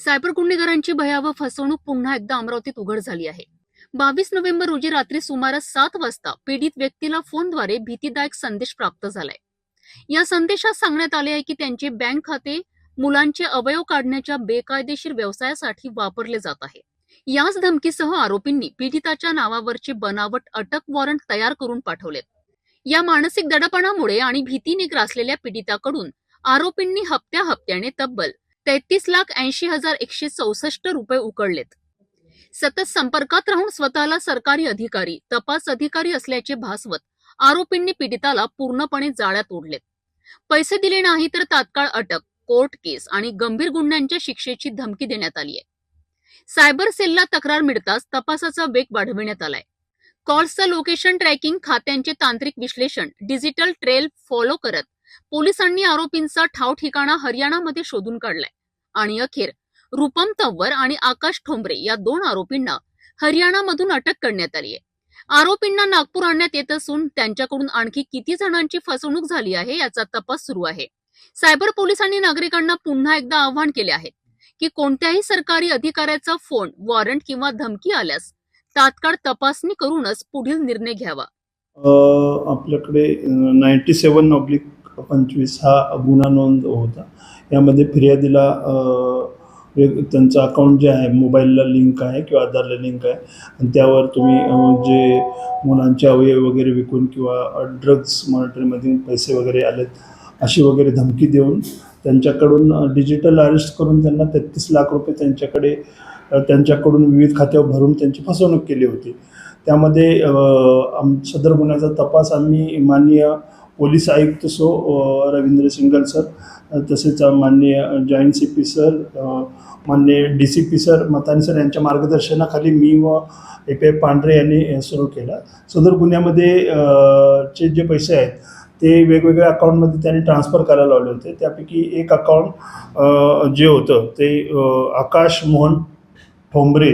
Cyber गुन्हेगारांची भयावह फसवणूक पुन्हा एकदा अमरावतीत उघड झाली आहे. बावीस नोव्हेंबर रोजी रात्री सुमारे सात वाजता पीडित व्यक्तीला फोनद्वारे भीतीदायक संदेश प्राप्त झालाय. या संदेशात सांगण्यात आले आहे की त्यांचे बँक खाते मुलांचे अवयव काढण्याच्या बेकायदेशीर व्यवसायासाठी वापरले जात आहे. याच धमकीसह आरोपींनी पीडिताच्या नावावरचे बनावट अटक वॉरंट तयार करून पाठवलेत. या मानसिक दडपणामुळे आणि भीतीने ग्रासलेल्या पीडिताकडून आरोपींनी हप्त्या हप्त्याने तब्बल तेहतीस लाख ऐंशी हजार एकशे चौसष्ट रुपये उकळलेत. सतत संपर्कात राहून स्वतःला सरकारी अधिकारी तपास अधिकारी असल्याचे भासवत आरोपींनी पीडिताला पूर्णपणे जाळ्यात ओढलेत. पैसे दिले नाही तर तात्काळ अटक कोर्ट केस आणि गंभीर गुन्ह्यांच्या शिक्षेची धमकी देण्यात आली आहे. सायबर सेलला तक्रार मिळताच तपासाचा वेग वाढविण्यात आलाय. कॉल्सचं लोकेशन ट्रॅकिंग खात्यांचे तांत्रिक विश्लेषण डिजिटल ट्रेल फॉलो करत पोलिसांनी आरोपींचा ठाव ठिकाणा हरियाणामध्ये शोधून काढलाय. आणि अखेर रुपम तंवर आणि आकाश ठोंबरे या दोन आरोपींना हरियाणामधून अटक करण्यात आली आहे. आरोपींना नागपूर आणण्यात येत असून त्यांच्याकडून आणखी किती जणांची फसवणूक झाली आहे याचा तपास सुरू आहे. सायबर पोलिसांनी नागरिकांना पुन्हा एकदा आवाहन केले आहे की कोणत्याही सरकारी अधिकाऱ्याचा फोन वॉरंट किंवा धमकी आल्यास तात्काळ तपासणी करूनच पुढील निर्णय घ्यावा. आपल्याकडे नाईन्टी सेवन ऑब्लिक पंचवीस हा गुन्हा नोंद होता. यामध्ये फिर्यादीला त्यांचं अकाउंट जे आहे मोबाईलला लिंक आहे किंवा आधारला लिंक आहे. आणि त्यावर तुम्ही जे मुलांचे अवयव वगैरे विकून किंवा ड्रग्स मॉनिटरीमधून पैसे वगैरे आलेत अशी वगैरे धमकी देऊन त्यांच्याकडून डिजिटल अरेस्ट करून त्यांना तेहतीस लाख रुपये त्यांच्याकडे त्यांच्याकडून विविध खात्यावर भरून त्यांची फसवणूक केली होती. त्यामध्ये आम सदर गुन्ह्याचा तपास आम्ही माननीय पोलीस आयुक्त सो रवींद्र सिंगल सर तसेच माननीय जॉईंट सी पी सर माननीय D C P sir Matani sir यांच्या मार्गदर्शनाखाली मी व ए पी एफ पांढरे यांनी सुरू केला. सदर गुन्ह्यामध्ये चे जे पैसे आहेत ते वेगवेगळ्या अकाउंटमध्ये त्यांनी ट्रान्सफर करायला लावले होते. त्यापैकी एक अकाउंट जे होतं ते आकाश मोहन ठोंबरे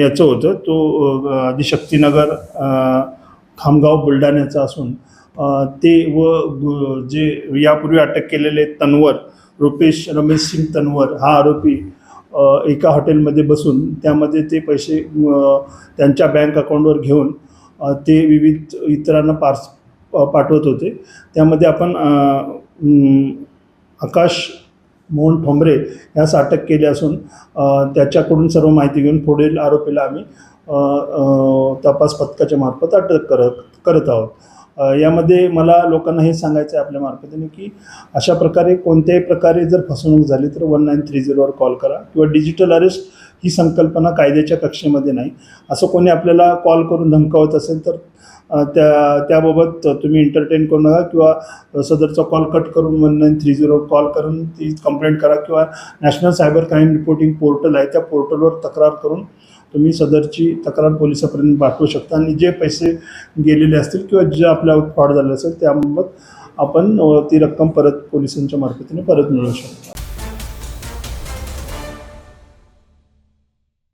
याचं होतं. तो आदिशक्तीनगर खामगाव बुलढाण्याचा असून ते व जे यापूर्वी अटक केलेले तन्वर रुपेश रमेश सिंग तन्वर हा आरोपी एका हॉटेलमध्ये बसून त्यामध्ये ते पैसे त्यांच्या बँक अकाउंटवर घेऊन ते विविध इतरांना पार्स पाठवत होते. त्यामध्ये आपण आकाश मोहन ठोंबरे यास अटक केली असून त्याच्याकडून सर्व माहिती घेऊन पुढील आरोपीला आम्ही तपास पथकाच्या मार्फत अटक करत करत आहोत. यामध्ये मला लोकांना हे सांगायचं आहे आपल्या मार्फतीने की अशा प्रकारे कोणत्याही प्रकारे जर फसवणूक झाली तर वन नाईन थ्री झिरोवर कॉल करा किंवा डिजिटल अरेस्ट ही संकल्पना कायद्याच्या कक्षेमध्ये नाही. असं कोणी आपल्याला कॉल करून धमकावत असेल तर त्या त्याबाबत तुम्ही एंटरटेन करू नका किंवा सदरचा कॉल कट करून one nine three zero call करून ती कंप्लेंट करा किंवा national cyber crime reporting portal आहे त्या पोर्टलवर तक्रार करून तुम्ही सदरची तक्रार पोलिसापर्यंत पाठवू शकता. आणि जे पैसे गेलेले असतील किंवा जे आपल्यावर फ्रॉड झाले असेल त्याबाबत आपण ती रक्कम परत पोलिसांच्या मार्फतीने परत मिळवू शकतो.